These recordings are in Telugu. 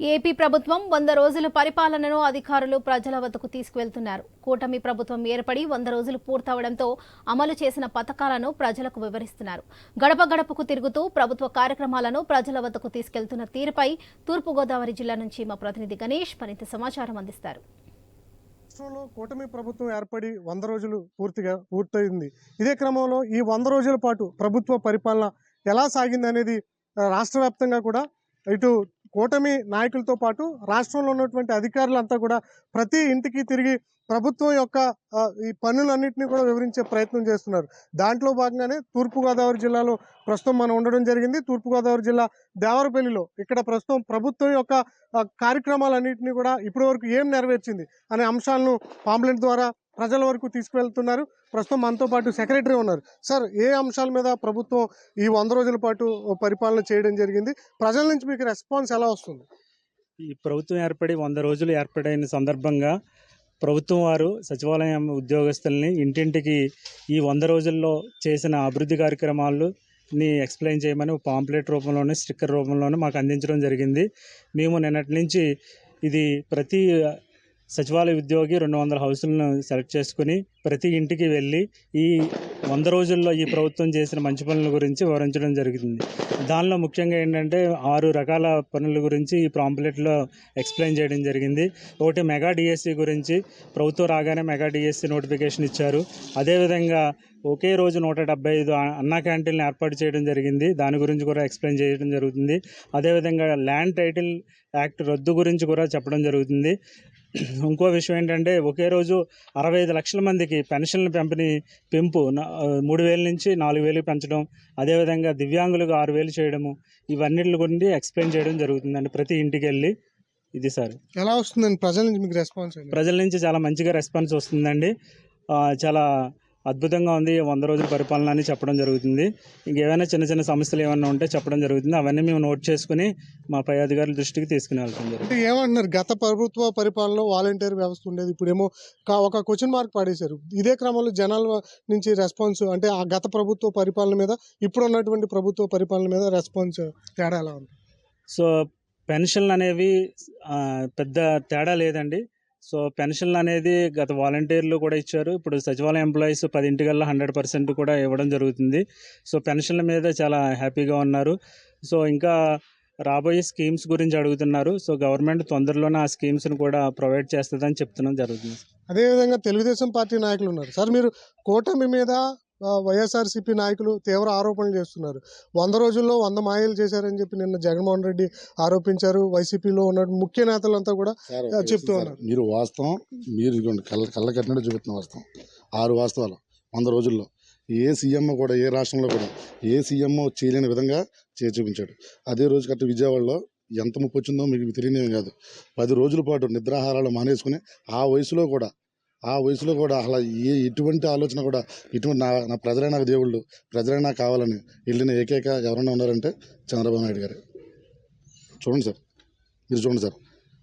ఏపీ ప్రభుత్వం వంద రోజుల పరిపాలనను అధికారులు ప్రజల వద్దకు తీసుకువెళ్తున్నారు. కూటమి ప్రభుత్వం ఏర్పడి వంద రోజులు పూర్తవడంతో అమలు చేసిన పథకాలను ప్రజలకు వివరిస్తున్నారు. గడప గడపకు తిరుగుతూ ప్రభుత్వ కార్యక్రమాలను ప్రజల వద్దకు తీసుకెళ్తున్న తీరుపై తూర్పుగోదావరి జిల్లా నుంచి మా ప్రతినిధి గణేష్ మరింత సమాచారం అందిస్తారు. రాష్ట్రంలో కూటమి ప్రభుత్వం ఏర్పడి వంద రోజులు పూర్తిగా పూర్తయింది. ఇదే క్రమంలో ఈ వంద రోజుల పాటు ప్రభుత్వ పరిపాలన ఎలా సాగింది అనేది రాష్ట్ర వ్యాప్తంగా కూడా ఇటు కూటమి నాయకులతో పాటు రాష్ట్రంలో ఉన్నటువంటి అధికారులంతా కూడా ప్రతి ఇంటికి తిరిగి ప్రభుత్వం యొక్క ఈ పనులన్నింటినీ కూడా వివరించే ప్రయత్నం చేస్తున్నారు. దాంట్లో భాగంగానే తూర్పుగోదావరి జిల్లాలో ప్రస్తుతం మనం ఉండడం జరిగింది. తూర్పుగోదావరి జిల్లా దేవరపల్లిలో ఇక్కడ ప్రస్తుతం ప్రభుత్వం యొక్క కార్యక్రమాలన్నింటినీ కూడా ఇప్పటివరకు ఏం నెరవేర్చింది అనే అంశాలను పాంప్లెంట్ ద్వారా ప్రజల వరకు తీసుకువెళ్తున్నారు. ప్రస్తుతం మనతో పాటు సెక్రటరీ ఉన్నారు. సార్ ఏ అంశాల మీద ప్రభుత్వం ఈ వంద రోజుల పాటు పరిపాలన చేయడం జరిగింది? ప్రజల నుంచి మీకు రెస్పాన్స్ ఎలా వస్తుంది? ఈ ప్రభుత్వం ఏర్పడి వంద రోజులు ఏర్పడిన సందర్భంగా ప్రభుత్వం వారు సచివాలయం ఉద్యోగస్తుల్ని ఇంటింటికి ఈ వంద రోజుల్లో చేసిన అభివృద్ధి కార్యక్రమాలు ని ఎక్స్ప్లెయిన్ చేయమని పాంప్లెట్ రూపంలోనే స్టిక్కర్ రూపంలోనే మాకు అందించడం జరిగింది. మేము నిన్నటి నుంచి ఇది ప్రతి సచివాలయ ఉద్యోగి రెండు వందల హౌసులను సెలెక్ట్ చేసుకుని ప్రతి ఇంటికి వెళ్ళి ఈ వంద రోజుల్లో ఈ ప్రభుత్వం చేసిన మంచి పనుల గురించి వివరించడం జరుగుతుంది దానిలో ముఖ్యంగా ఏంటంటే ఆరు రకాల పనుల గురించి ఈ ప్రాంప్లెట్లో ఎక్స్ప్లెయిన్ చేయడం జరిగింది. ఒకటి మెగా డిఎస్సి గురించి ప్రభుత్వం రాగానే మెగా డిఎస్సి నోటిఫికేషన్ ఇచ్చారు. అదేవిధంగా ఒకే రోజు నూట డెబ్బై ఐదు అన్నా క్యాంటీన్లు ఏర్పాటు చేయడం జరిగింది. దాని గురించి కూడా ఎక్స్ప్లెయిన్ చేయడం జరుగుతుంది. అదేవిధంగా ల్యాండ్ టైటిల్ యాక్ట్ రద్దు గురించి కూడా చెప్పడం జరుగుతుంది. ఇంకో విషయం ఏంటంటే ఒకే రోజు అరవై ఐదు లక్షల మందికి పెన్షన్ల పంపిణీ పెంపు మూడు వేల నుంచి నాలుగు వేలు పెంచడం అదేవిధంగా దివ్యాంగులకు ఆరు వేలు చేయడము ఇవన్నిటి గురించి ఎక్స్ప్లెయిన్ చేయడం జరుగుతుందండి ప్రతి ఇంటికి వెళ్ళి. ఇది సార్. ఎలా వస్తుందండి? ప్రజల నుంచి మీకు రెస్పాన్స్? ప్రజల నుంచి చాలా మంచిగా రెస్పాన్స్ వస్తుందండి. చాలా అద్భుతంగా ఉంది. వంద రోజుల పరిపాలన అని చెప్పడం జరుగుతుంది. ఇంకేమైనా చిన్న చిన్న సమస్యలు ఏమైనా ఉంటే చెప్పడం జరుగుతుంది. అవన్నీ మేము నోట్ చేసుకుని మా పై అధికారుల దృష్టికి తీసుకుని వెళ్తాం జరుగుతుంది. అంటే ఏమంటున్నారు గత ప్రభుత్వ పరిపాలనలో వాలంటీర్ వ్యవస్థ ఉండేది. ఇప్పుడేమో ఒక క్వశ్చన్ మార్క్ పడేశారు. ఇదే క్రమంలో జనాల నుంచి రెస్పాన్స్ అంటే ఆ గత ప్రభుత్వ పరిపాలన మీద ఇప్పుడు ఉన్నటువంటి ప్రభుత్వ పరిపాలన మీద రెస్పాన్స్ తేడా ఎలా ఉంది? సో పెన్షన్లు అనేవి పెద్ద తేడా లేదండి. సో పెన్షన్ అనేది గత వాలంటీర్లు కూడా ఇచ్చారు. ఇప్పుడు సచివాలయం ఎంప్లాయీస్ పదింటికల్లా హండ్రెడ్ పర్సెంట్ కూడా ఇవ్వడం జరుగుతుంది. సో పెన్షన్ల మీద చాలా హ్యాపీగా ఉన్నారు. సో ఇంకా రాబోయే స్కీమ్స్ గురించి అడుగుతున్నారు. సో గవర్నమెంట్ తొందరలోనే ఆ స్కీమ్స్ని కూడా ప్రొవైడ్ చేస్తుందని చెప్తున్నాం జరుగుతుంది. అదేవిధంగా తెలుగుదేశం పార్టీ నాయకులు ఉన్నారు. సార్ మీరు కూటమి మీద వైఎస్ఆర్సీపీ నాయకులు తీవ్ర ఆరోపణలు చేస్తున్నారు. వంద రోజుల్లో వంద మాయలు చేశారని చెప్పి నిన్న జగన్మోహన్ రెడ్డి ఆరోపించారు. వైసీపీలో ఉన్న ముఖ్య నేతలంతా కూడా చెప్తూ ఉన్నారు. మీరు వాస్తవం మీరు కళ్ళ కళ్ళ కట్టినట్టు చూపుతున్న వాస్తవం. ఆరు వాస్తవాలు వంద రోజుల్లో. ఏ సీఎం కూడా ఏ రాష్ట్రంలో కూడా ఏ సీఎం చేయలేని విధంగా చేసి చూపించాడు. అదే రోజు కట్ట విజయవాడలో ఎంత ముప్పు వచ్చిందో మీకు తెలియనివి కాదు. పది రోజుల పాటు నిద్రాహారాలు మానేసుకుని ఆ వయసులో కూడా ఆ వయసులో కూడా అలా ఏ ఎటువంటి ఆలోచన కూడా ఇటువంటి నా నా ప్రజలే నాకు దేవుళ్ళు ప్రజలే నాకు కావాలని వెళ్ళిన ఏకైక ఎవరైనా ఉన్నారంటే చంద్రబాబు నాయుడు గారు. చూడండి సార్ మీరు చూడండి సార్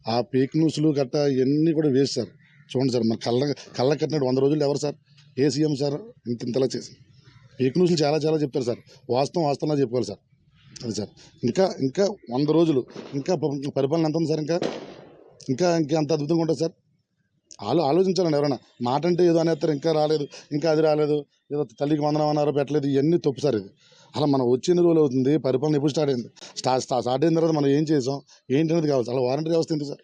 ఆ ఫేక్ న్యూస్లు గట్టా ఇవన్నీ కూడా వేస్ట్ సార్. చూడండి సార్ మన కళ్ళ కళ్ళ కట్టినట్టు వంద రోజులు ఎవరు సార్? ఏ సీఎం సార్? ఇంత ఇంతలా చేసి. ఫేక్ న్యూస్లు చాలా చాలా చెప్తారు సార్. వాస్తవం వాస్తవంలా చెప్పుకోవాలి సార్. అది సార్. ఇంకా ఇంకా వంద రోజులు ఇంకా పరిపాలన ఎంత ఉంది సార్ ఇంకా? ఇంకా ఇంకా అంత అద్భుతంగా ఉంటుంది సార్. ఆలో ఆలోచించాలండి ఎవరైనా. మాట అంటే ఏదో అనేస్తారు ఇంకా రాలేదు ఇంకా అది రాలేదు ఏదో తల్లికి వందనం అన్నారు పెట్టలేదు ఇవన్నీ తప్పు సార్ ఇది. అలా మనం వచ్చిన రోజులు అవుతుంది పరిపాలన ఎప్పుడు స్టార్ట్ అయింది? స్టార్ట్ స్టార్ట్ అయిన తర్వాత మనం ఏం చేసాం? ఏంటి అనేది అలా వారంటీ వ్యవస్థ ఏంటి సార్?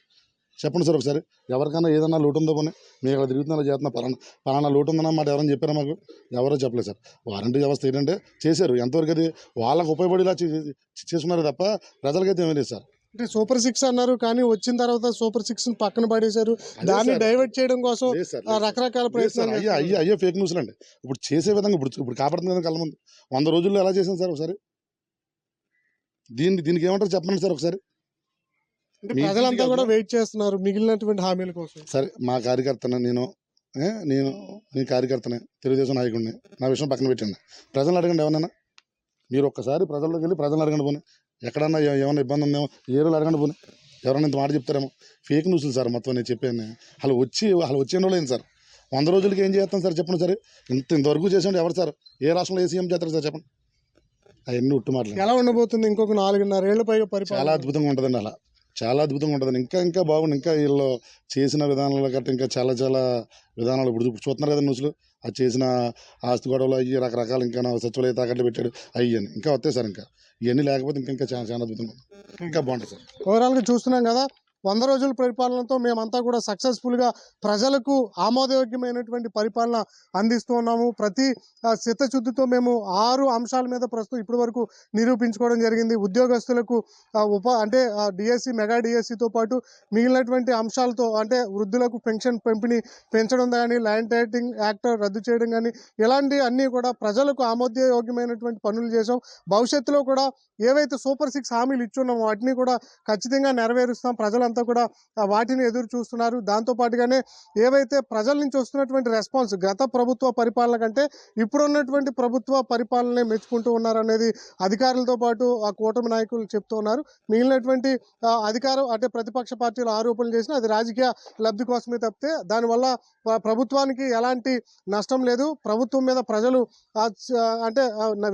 చెప్పండి సార్ ఒకసారి. ఎవరికైనా ఏదన్నా లోటు ఉందో పోనీ మీరు అలా తిరుగుతున్నా చేస్తున్నా పలానా పలానా లోటు ఉందన్న మాట ఎవరైనా చెప్పారా మాకు? ఎవరో చెప్పలేదు సార్. వారంటీ వ్యవస్థ ఏంటంటే చేశారు ఎంతవరకు అది వాళ్ళకు ఉపయోగపడేలా చే- చేసుకున్నారు తప్ప ప్రజలకైతే ఏమీ లేదు సార్. అంటే సూపర్ సిక్స్ అన్నారు కానీ వచ్చిన తర్వాత సూపర్ సిక్స్ పక్కన పడేశారు. దాన్ని. డైవర్ట్ చేయడం కోసం. రకరకాల ప్రయత్నాలు అయ్యా అయ్యా అయ్యా ఫేక్ న్యూస్లు అండి. ఇప్పుడు చేసే విధంగా ఇప్పుడు ఇప్పుడు కాపాడుతుంది కదా కళ్ళ వంద రోజుల్లో ఎలా చేసాం సార్ ఒకసారి? దీన్ని దీనికి ఏమంటారు చెప్పండి సార్ ఒకసారి? ప్రజలంతా కూడా? వెయిట్ చేస్తున్నారు మిగిలినటువంటి హామీల కోసం. సరే మా కార్యకర్తను నేను నేను నేను కార్యకర్తనే తెలుగుదేశం నాయకుడిని. నా విషయం పక్కన పెట్టండి. ప్రజలు అడగండి ఎవరన్నా. మీరు ఒక్కసారి ప్రజల్లోకి వెళ్ళి ప్రజలు అడగండి పోనీ. ఎక్కడన్నా ఏమైనా ఇబ్బంది ఉందేమో ఏ రోజు అడగండి పోనీ. ఎవరైనా ఇంత మాట చెప్తారేమో. ఫేక్ న్యూస్లు సార్ మొత్తం నేను చెప్పాను అలా వచ్చి అలా వచ్చే రోజు ఏంటి సార్? వంద రోజులకి ఏం చేస్తాం సార్ చెప్పండి సార్? ఇంత ఇంతవరకు చేసండి ఎవరు సార్? ఏ రాష్ట్రంలో ఏ సీఎం చేస్తారు సార్ చెప్పండి. అవన్నీ ఉట్టు మాటలు. ఎలా ఉండబోతుంది ఇంకొక నాలుగున్నర ఏళ్ళ పైగా చాలా పరిపాలన అద్భుతంగా ఉంటుందండి అలా. చాలా అద్భుతంగా ఉంటుంది ఇంకా ఇంకా బాగుంది ఇంకా వీళ్ళు చేసిన విధానాలు గట్టా ఇంకా చాలా చాలా విధానాలు ఇప్పుడు ఇప్పుడు చూస్తున్నారు కదా న్యూస్లు. అది చేసిన ఆస్తి గొడవలు అవి రకరకాల ఇంకా సచివాలయ తాకట్లు పెట్టాడు. అయ్యి అని ఇంకా వస్తాయి సార్ ఇంకా. ఇవన్నీ లేకపోతే ఇంకా ఇంకా చాలా చాలా అద్భుతంగా ఉంటుంది. ఇంకా బాగుంటుంది సార్. ఓవరాల్గా చూస్తున్నాం కదా వంద రోజుల పరిపాలనతో మేమంతా కూడా సక్సెస్ఫుల్గా ప్రజలకు ఆమోదయోగ్యమైనటువంటి పరిపాలన అందిస్తూ ఉన్నాము. ప్రతి చిత్తశుద్ధితో మేము ఆరు అంశాల మీద ప్రస్తుతం ఇప్పటి వరకు నిరూపించుకోవడం జరిగింది. ఉద్యోగస్తులకు ఉప అంటే డిఎస్సి మెగా డిఎస్సితో పాటు మిగిలినటువంటి అంశాలతో అంటే వృద్ధులకు పెన్షన్ పంపిణీ పెంచడం కానీ ల్యాండ్ టైటింగ్ యాక్ట్ రద్దు చేయడం కానీ ఇలాంటి అన్నీ కూడా ప్రజలకు ఆమోదయోగ్యమైనటువంటి పనులు చేసాం భవిష్యత్తులో కూడా ఏవైతే సూపర్ సిక్స్ హామీలు ఇచ్చున్నామో వాటిని కూడా ఖచ్చితంగా నెరవేరుస్తాం. ప్రజలంతా కూడా వాటిని ఎదురు చూస్తున్నారు. దాంతో పాటుగానే ఏవైతే ప్రజల నుంచి వస్తున్నటువంటి రెస్పాన్స్ గత ప్రభుత్వ పరిపాలన కంటే ఇప్పుడు ఉన్నటువంటి ప్రభుత్వ పరిపాలనే మెచ్చుకుంటూ ఉన్నారనేది అధికారులతో పాటు ఆ కూటమి నాయకులు చెప్తూ ఉన్నారు. మిగిలినటువంటి అధికారం అంటే ప్రతిపక్ష పార్టీలు ఆరోపణలు చేసినా అది రాజకీయ లబ్ధి కోసమే తప్పితే దానివల్ల ప్రభుత్వానికి ఎలాంటి నష్టం లేదు. ప్రభుత్వం మీద ప్రజలు అంటే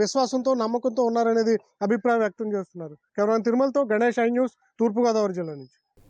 విశ్వాసంతో నమ్మకంతో ఉన్నారనేది అభిప్రాయం వ్యక్తం చేస్తున్నారు. కేవలం తిరుమలతో గణేష్ ఐ న్యూస్ తూర్పుగోదావరి జిల్లా నుంచి.